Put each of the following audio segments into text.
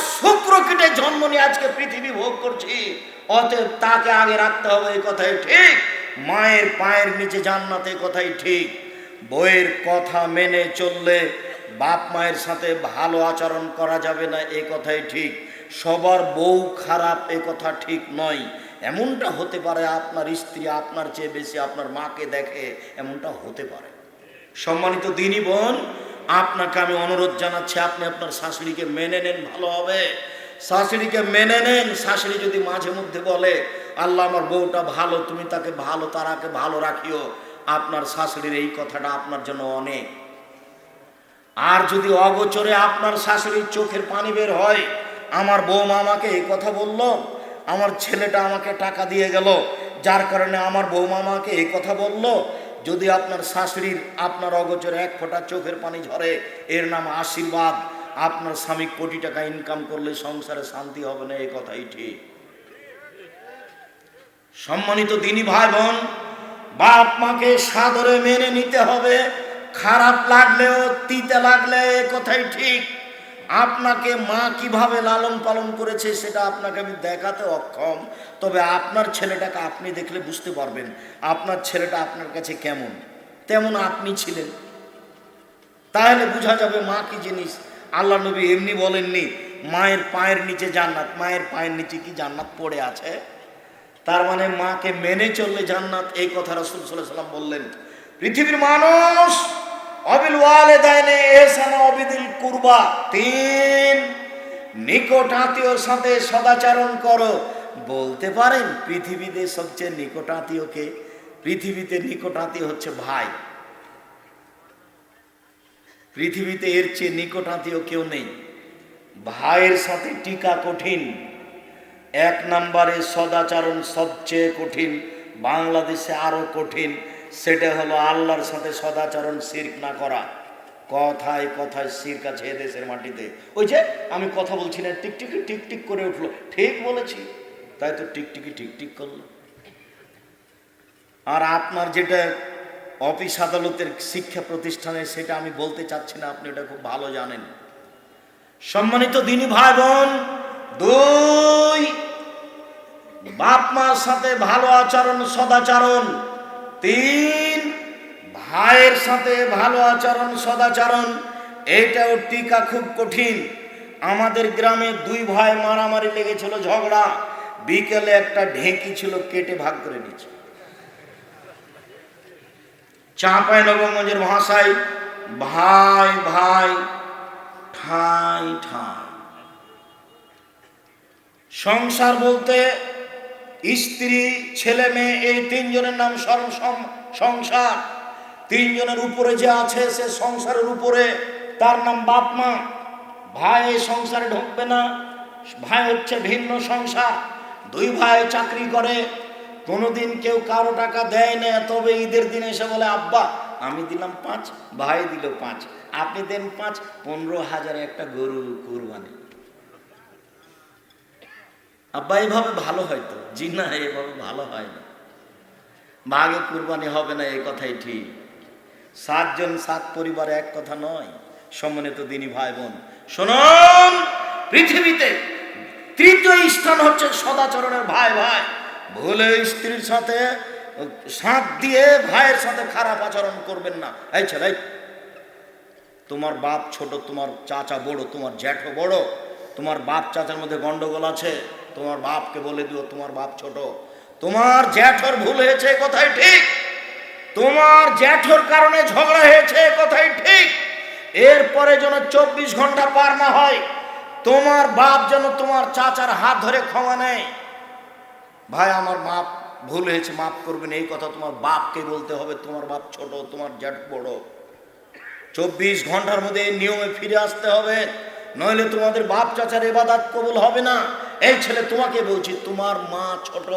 শুক্র কেটে জন্ম নিয়ে আজকে পৃথিবী ভোগ করছি। অতএব তাকে আগে রাখতে হবে এই কথাই ঠিক। মায়ের পায়ের নিচে জান্নাত কথাই ঠিক। বইয়ের কথা মেনে চললে বাপ মায়ের সাথে ভালো আচরণ করা যাবে না এই কথাই ঠিক। সবার বউ খারাপ, এ কথা ঠিক নয়। এমনটা হতে পারে আপনার স্ত্রী আপনার চেয়ে বেশি আপনার মাকে দেখে, এমনটা হতে পারে। সম্মানিত দিনী বোন আপনাকে আমি অনুরোধ জানাচ্ছি, আপনি আপনার শাশুড়িকে মেনে নেন, ভালো হবে। শাশুড়িকে মেনে নেন, শাশুড়ি যদি মাঝে মধ্যে বলে, আল্লাহ আমার বউটা ভালো, তুমি তাকে ভালো, তারাকে ভালো রাখিও। আপনার শাশুড়ির এই কথাটা আপনার জন্য অনেক। আর যদি অগোচরে আপনার শাশুড়ির চোখের পানি বের হয়, আমার বৌমা আমাকে এই কথা বলল, আমার ছেলেটা আমাকে টাকা দিয়ে গেল, যার কারণে আমার বৌমা আমাকে এই কথা বলল যদি আপনার শাশুড়ির আপনার অগোচরে এক ফোঁটা চোখের পানি ঝরে, এর নাম আশীর্বাদ। আপনার স্বামী কোটি টাকা ইনকাম করলে সংসারে শান্তি হবে না এই কথাই ঠিক। সম্মানিত দিনী ভাই বোন বাপ মাকে সাদরে মেনে নিতে হবে। খারাপ লাগলেও তিতে লাগলে, এ কথাই ঠিক। আপনাকে মা কীভাবে লালন পালন করেছে সেটা আপনাকে আমি দেখাতে অক্ষম। তবে আপনার ছেলেটাকে আপনি দেখলে বুঝতে পারবেন আপনার ছেলেটা আপনার কাছে কেমন। তেমন আপনি ছিলেন। তাহলে বোঝা যাবে মা কি জিনিস। আল্লাহ নবী এমনি বলেননি, মায়ের পায়ের নিচে জান্নাত। মায়ের পায়ের নিচে কি জান্নাত পড়ে আছে? তার মানে মাকে মেনে চললে জান্নাত। এই কথা রাসূল আলাইহি সাল্লাম বললেন, পৃথিবীর মানুষ অবিল ওয়ালিদাইনে এহসানা অবিদিল কুরবা। তিন। নিকট আত্মীয়র সাথে সদাচরণ করো। বলতে পারেন পৃথিবীতে সবচেয়ে নিকট আত্মীয়কে পৃথিবীতে নিকট আত্মীয় হচ্ছে ভাই। পৃথিবীতে এর চেয়ে নিকট কেউ নেই। ভাইয়ের সাথে টিকা কঠিন। এক নম্বরে সদাচরণ সবচেয়ে কঠিন। বাংলাদেশে আরও কঠিন। সেটা হলো আল্লাহর সাথে সদাচরণ শির্ক না করা। কথায় কথায় শির্ক আছে এ দেশের মাটিতে। ওই যে আমি কথা বলছি না, টিকটিকি টিকটিক করে উঠল। ঠিক বলেছি। তাই তো টিকটিকি টিকটিক করল। আর আপনার যেটা অফিস আদালতের শিক্ষা প্রতিষ্ঠানে সেটা আমি বলতে চাচ্ছি না, আপনি এটা খুব ভালো জানেন। সম্মানিত দিনী ভাই বোন, দুই, বাপ মার সাথে ভালো আচরণ, সদাচরণ। তিন। ভাইয়ের সাথে ভালো আচরণ, সদাচরণ, এটাও টিকা খুব কঠিন। আমাদের গ্রামে দুই ভাই মারামারি লেগেছিল, ঝগড়া। বিকেলে একটা ঢেঁকি ছিল, কেটে ভাগ করে নিচ্ছে চাঁপাই নবগঞ্জের ভাষায়, ভাই ভাই, ঠাই ঠাই। সংসার বলতে স্ত্রী, ছেলে, মেয়ে, এই তিনজনের নাম সর্ব সম- সংসার। তিনজনের উপরে যে আছে, সে সংসারের উপরে। তার নাম বাপ, মা। ভাই এই সংসারে ঢুকবে না। ভাই হচ্ছে ভিন্ন সংসার। দুই ভাই চাকরি করে। কোনোদিন কেউ কারও টাকা দেয় না। তবে ঈদের দিন এসে বলে, আব্বা, আমি দিলাম পাঁচ, ভাই দিল পাঁচ। আপনি দেন পাঁচ, পনেরো হাজারে একটা গরু কুরবানি। আব্বা এভাবে ভালো হয় তো? জি না এভাবে ভালো হয় না। ভাগে কুরবানি হবে না এই কথাই ঠিক। সাতজন, সাত পরিবারে এক কথা নয় সম্মানিত দিনী ভাই বোন শুনুন, পৃথিবীতে তৃতীয় স্থান হচ্ছে সদাচরণের ভাই ভাই। ভুলে স্ত্রীর সাথে সাঁত দিয়ে ভাইয়ের সাথে খারাপ আচরণ করবেন না। এই ছেলে তোমার বাপ ছোট, তোমার চাচা বড়, তোমার জ্যাঠো বড়, তোমার বাপ চাচার মধ্যে গন্ডগোল আছে। তোমার বাপকে বলে দিও, তোমার বাপ ছোট। তোমার জ্যাঠর ভুল হয়েছে কথাই ঠিক। তোমার জ্যাঠর কারণে ঝগড়া হয়েছে কথাই ঠিক। এরপরে যেন চব্বিশ ঘণ্টা পার না হয়, তোমার বাপ যেন তোমার চাচার হাত ধরে ক্ষমা নেয়। ভাই, আমার মাপ ভুল হয়েছে, মাফ করবেন, এই কথা তোমার বাপকে বলতে হবে, তোমার বাপ ছোট, তোমার জ্যাঠ বড়। চব্বিশ ঘণ্টার মধ্যে এই নিয়মে ফিরে আসতে হবে। নইলে তোমাদের বাপ চাচার এবাদাত কবুল হবে না। এই ছেলে, তোমাকে বলছি, তোমার মা ছোট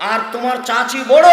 আর তোমার চাচি বড়।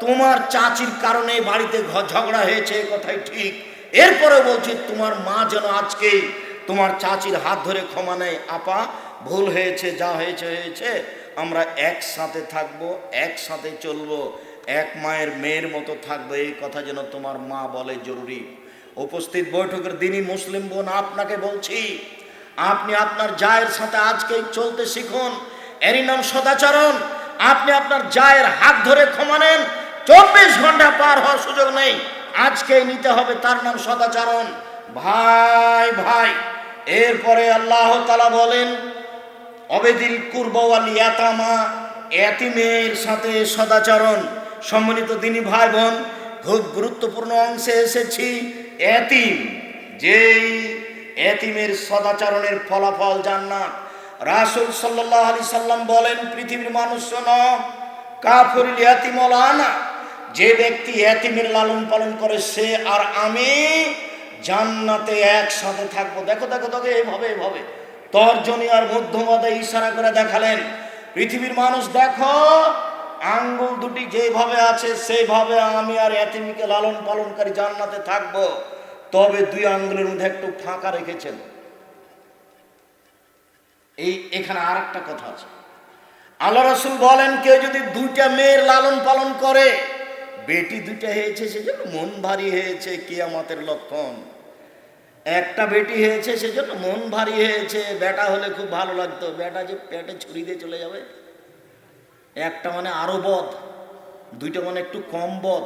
তোমার চাচির কারণে বাড়িতে ঝগড়া হয়েছে কথাই ঠিক। এরপরে বলছি, তোমার মা যেন আজকে তোমার চাচির হাত ধরে ক্ষমা নেয়। আপা, ভুল হয়েছে, যা হয়েছে হয়েছে। আমরা একসাথে থাকব, একসাথে চলবো। এক মায়ের মেয়ের মতো থাকবে, এই কথা যেন তোমার মা বলে জরুরি। উপস্থিত বৈঠকের দিনই মুসলিম বোন আপনাকে বলছি, আপনি আপনার জায়ের সাথে আজকেই চলতে শিখুন। এরই নাম সদাচরণ, আপনি আপনার জায়ের হাত ধরে ক্ষমা নেন। চব্বিশ ঘণ্টা পার হওয়ার সুযোগ নেই, আজকেই নিতে হবে তার নাম সদাচরণ। ভাই ভাই, এরপরে আল্লাহ তালা বলেন, অবেদিল কুরবাওয়াল ইয়াতামা এতিমের সাথে সদাচরণ। সম্মানিত দিনী ভাই বোন, খুব গুরুত্বপূর্ণ অংশে এসেছি। এতিম, যেই এতিমের সদাচরণের ফলাফল জান্নাত। রাসুল সাল্লাহ আলি সাল্লাম বলেন, পৃথিবীর মানুষ শোন কাফুরিল এতিমল আনা। যে ব্যক্তি এতিমের লালন পালন করে, সে আর আমি জান্নাতে একসাথে থাকব। দেখো দেখো তোকে এভাবে এভাবে তর্জনী আর মধ্যমাদে ইশারা করে দেখালেন। পৃথিবীর মানুষ, দেখো আঙ্গুল দুটি যেভাবে আছে সেইভাবে আমি আর এতিমিকে লালন পালনকারী জান্নাতে থাকব। তবে দুই আঙ্গুলের মধ্যে একটু ফাঁকা রেখেছেন। এই এখানে আর একটা কথা আছে। আল্লাহ রসুল বলেন, কেউ যদি দুইটা মেয়ের লালন পালন করে, বেটি দুইটা হয়েছে, সেজন্য মন ভারী হয়েছে কিয়ামতের লক্ষণ। একটা বেটি হয়েছে, সেজন্য মন ভারী হয়েছে। বেটা হলে খুব ভালো লাগতো। বেটা যে পেটে ছুরি দিয়ে চলে যাবে। একটা মানে আরও বধ দুইটা মানে একটু কম বধ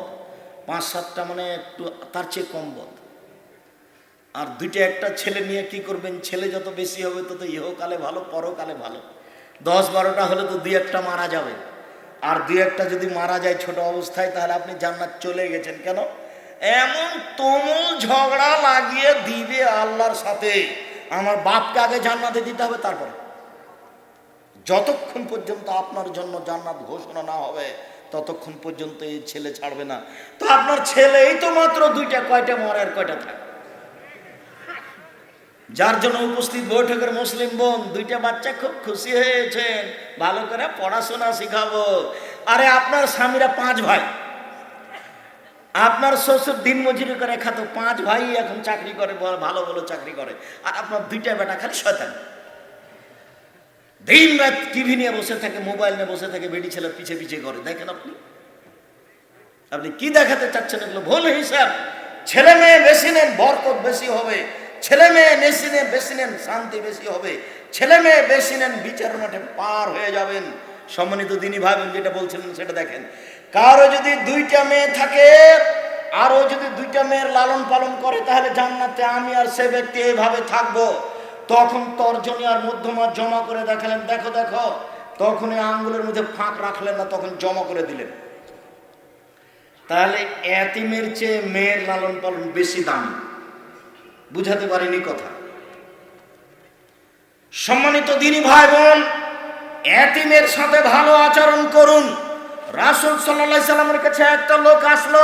পাঁচ সাতটা মানে একটু তার চেয়ে কম বধ আর দুইটা একটা ছেলে নিয়ে কি করবেন? ছেলে যত বেশি হবে তত ইহকালে ভালো, পরকালে ভালো। দশ বারোটা হলে তো দুই একটা মারা যাবে। আর দুই একটা যদি মারা যায় ছোট অবস্থায়, তাহলে আপনি জান্নাত চলে গেছেন কেন? এমন তুমুল ঝগড়া লাগিয়ে দিবে আল্লাহর সাথে। আমার বাপকে আগে জান্নাতে দিতে হবে, তারপরে। যতক্ষণ পর্যন্ত আপনার জন্য জান্নাত ঘোষণা না হবে, ততক্ষণ পর্যন্ত এই ছেলে ছাড়বে না। তো আপনার ছেলে এই তো মাত্র দুইটা, কয়টা মরে আর কয়টা থাকে। যার জন্য উপস্থিত বৈঠকের মুসলিম বোন, দুইটা বাচ্চা খুব খুশি হয়েছেন, ভালো করে পড়াশোনা শিখাবো। আরে আপনার স্বামীরা পাঁচ ভাই। আপনার শ্বশুর দিন মজুরি করে খাতো, পাঁচ ভাই এখন চাকরি করে, ভালো ভালো চাকরি করে। আর আপনার দুইটা বেটা খালি শয়তান। দিন রাত টিভি নিয়ে বসে থাকে মোবাইল নিয়ে বসে থাকে বেটি ছেলে পিছে পিছে করে। দেখেন আপনি? আপনি কি দেখাতে চাচ্ছেন এগুলো? ভুল হিসাব। ছেলে মেয়ে বেশি নেন, বরকত বেশি হবে। ছেলে মেয়ে বেশি নেন বেশি নেন, শান্তি বেশি হবে। ছেলে মেয়ে বেশি নেন, বিচার মাঠে পার হয়ে যাবেন। সম্মানিত দিনী ভাবেন যেটা বলছিলেন সেটা দেখেন। কারও যদি দুইটা মেয়ে থাকে আরও যদি দুইটা মেয়ের লালন পালন করে, তাহলে জান্নাতে আমি আর সে ব্যক্তি এইভাবে থাকব। তখন তর্জনী আর মধ্যমা জমা করে দেখালেন, দেখো দেখো। তখন এই আঙ্গুলের মধ্যে ফাঁক রাখলেন না, তখন জমা করে দিলেন। তাহলে এতিমের চেয়ে মেয়ের লালন পালন বেশি দামি। বুঝাতে পারিনি কথা। সম্মানিত দিনী ভাই বোন এতিমের সাথে ভালো আচরণ করুন। রাসুল সাল্লাহ সাল্লামের কাছে একটা লোক আসলো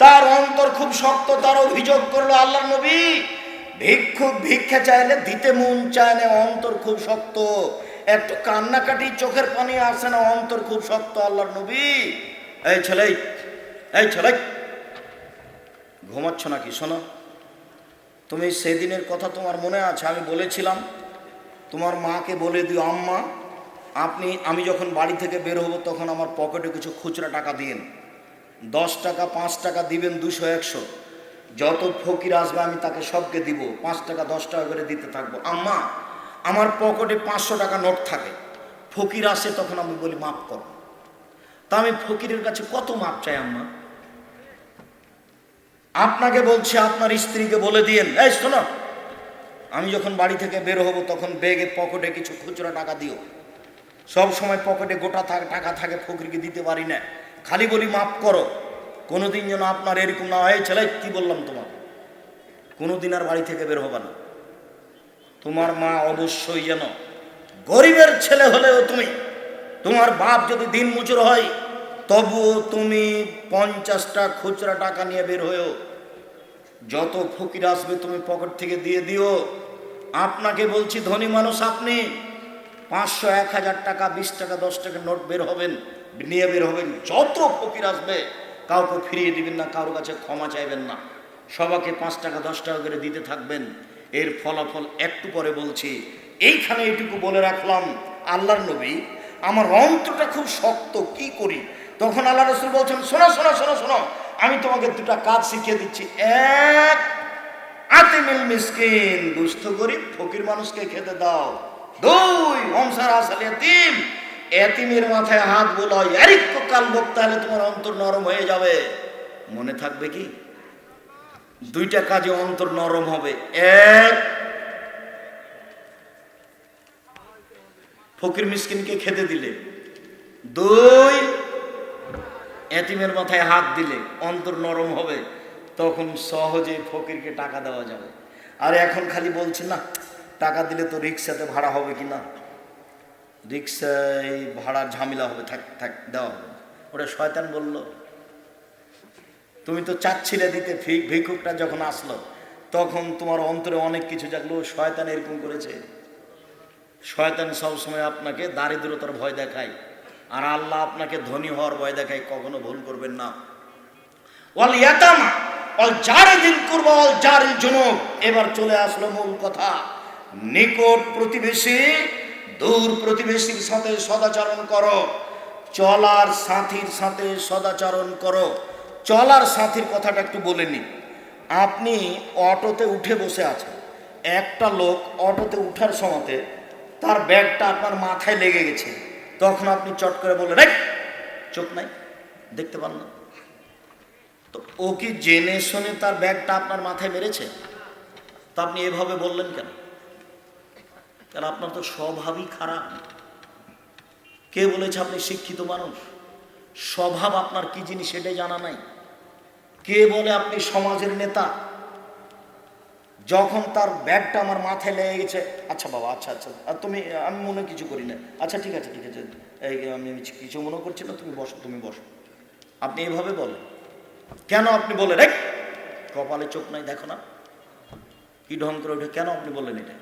তার অন্তর খুব শক্ত, তার অভিযোগ করল আল্লাহ নবী, ভিক্ষুক ভিক্ষা চাইলে দিতে মন চায় না, অন্তর খুব শক্ত। একটু কান্নাকাটি, চোখের পানি আসে না, অন্তর খুব শক্ত আল্লাহর নবী। এই ছেলে এই ছেলে, ঘুমাচ্ছ নাকি? শোনো, তুমি সেদিনের কথা তোমার মনে আছে, আমি বলেছিলাম। তোমার মাকে বলে দিও, আম্মা, আপনি, আমি যখন বাড়ি থেকে বের হব, তখন আমার পকেটে কিছু খুচরা টাকা দিন। দশ টাকা, পাঁচ টাকা দিবেন দুশো, একশো। যত ফকির আসবে, আমি তাকে সবকে দিব। পাঁচ টাকা, দশ টাকা করে দিতে থাকব। আম্মা, আমার পকেটে পাঁচশো টাকা নোট থাকে। ফকির আসে, তখন আমি বলি, মাফ করো। তা আমি ফকিরের কাছে কত মাপ চাই, আম্মা? আপনাকে বলছি, আপনার স্ত্রীকে বলে দিয়েন। এই, শোনো। আমি যখন বাড়ি থেকে বের হব, তখন ব্যাগে পকেটে কিছু খুচরা টাকা দিও। সব সময় পকেটে গোটা থাক টাকা থাকে, ফকিরকে দিতে পারি না। খালি বলি মাফ করো। কোনোদিন যেন আপনার এরকম না হয় ছেলে, কি বললাম তোমার কোনোদিন আর বাড়ি থেকে বের হবে না। তোমার মা অবশ্যই যেন গরিবের ছেলে হলেও তুমি, তোমার বাপ যদি দিন মুচুর হয়, তবুও তুমি পঞ্চাশটা খুচরা টাকা নিয়ে বের হয়েও যত ফকির আসবে তুমি পকেট থেকে দিয়ে দিও। আপনাকে বলছি, ধনী মানুষ আপনি, পাঁচশো, এক হাজার টাকা, বিশ টাকা, দশ টাকা নোট বের হবেন। নিয়ে বের হবেন। যত ফকির আসবে, কাউকে ফিরিয়ে দিবেন না কারোর কাছে ক্ষমা চাইবেন না। সবাকে পাঁচ টাকা, দশ টাকা করে দিতে থাকবেন। এর ফলাফল একটু পরে বলছি। এইখানে এইটুকু বলে রাখলাম, আল্লাহর নবী, আমার অন্তরটা খুব শক্ত, কি করি? তখন আল্লাহ রসুল বলছেন, শোনো শোনো শোনো শোনো, আমি তোমাকে দুটা কাজ শিখিয়ে দিচ্ছি। এক, আতিমিল মিসকিন, দুস্থ গরিব ফকির মানুষকে খেতে দাও। দুই হংসার আসাল এতিম এতিমের মাথায় হাত বোলাও এরিক কাল বক্তা হলে তোমার অন্তর নরম হয়ে যাবে। মনে থাকবে কি? দুইটা কাজে অন্তর নরম হবে। এক, ফকির মিসকিনকে খেতে দিলে। দুই, এতিমের মাথায় হাত দিলে, অন্তর নরম হবে, তখন সহজে ফকিরকে টাকা দেওয়া যাবে। আর এখন খালি বলছি, না, টাকা দিলে তো রিক্সাতে ভাড়া হবে কি না? রিক্সায় ভাড়ার ঝামেলা হবে, থাক থাক, দেওয়া হবে। ওটা শয়তান বলল, তুমি তো চাচ্ছিলে দিতে ভিক্ষুকটা যখন আসলো, তখন তোমার অন্তরে অনেক কিছু জাগলো, শয়তান এরকম করেছে। শয়তান সবসময় আপনাকে দারিদ্রতার ভয় দেখায়, আর আল্লাহ আপনাকে ধনী হওয়ার ভয় দেখায়, কখনো ভুল করবেন না। অল অল জারিদিন করব জনব। এবার চলে আসলো মূল কথা, নিকট প্রতিবেশী দূর প্রতিবেশীর সাথে সদাচরণ করো। চলার সাথীর সাথে সদাচরণ করো। চলার সাথীর কথাটা একটু বলে নিন। আপনি অটোতে উঠে বসে আছেন। একটা লোক অটোতে উঠার সময়তে তার ব্যাগটা আপনার মাথায় লেগে গেছে। তখন আপনি চট করে বলে রে চোখ নাই, দেখতে পান না। তো ও কি জেনে শুনে তার ব্যাগটা আপনার মাথায় মেরেছে? তা আপনি এভাবে বললেন কেন? কেন আপনার তো স্বভাবই খারাপ। কে বলেছে আপনি শিক্ষিত মানুষ? স্বভাব আপনার কি জিনিস সেটাই জানা নাই। কে বলে আপনি সমাজের নেতা? যখন তার ব্যাগটা আমার মাথায় লেগে গেছে আচ্ছা বাবা আচ্ছা আচ্ছা আর তুমি, আমি মনে কিছু করি না। আচ্ছা ঠিক আছে ঠিক আছে, এই আমি কিছু মনে করছি না, তুমি বসো তুমি বসো। আপনি এভাবে বলেন। কেন আপনি বলেন? কপালে চোখ নাই, দেখো না। কি ঢং করে ওঠে, কেন আপনি বললেন এটা?